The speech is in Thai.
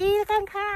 กีแล้วกันค่ะ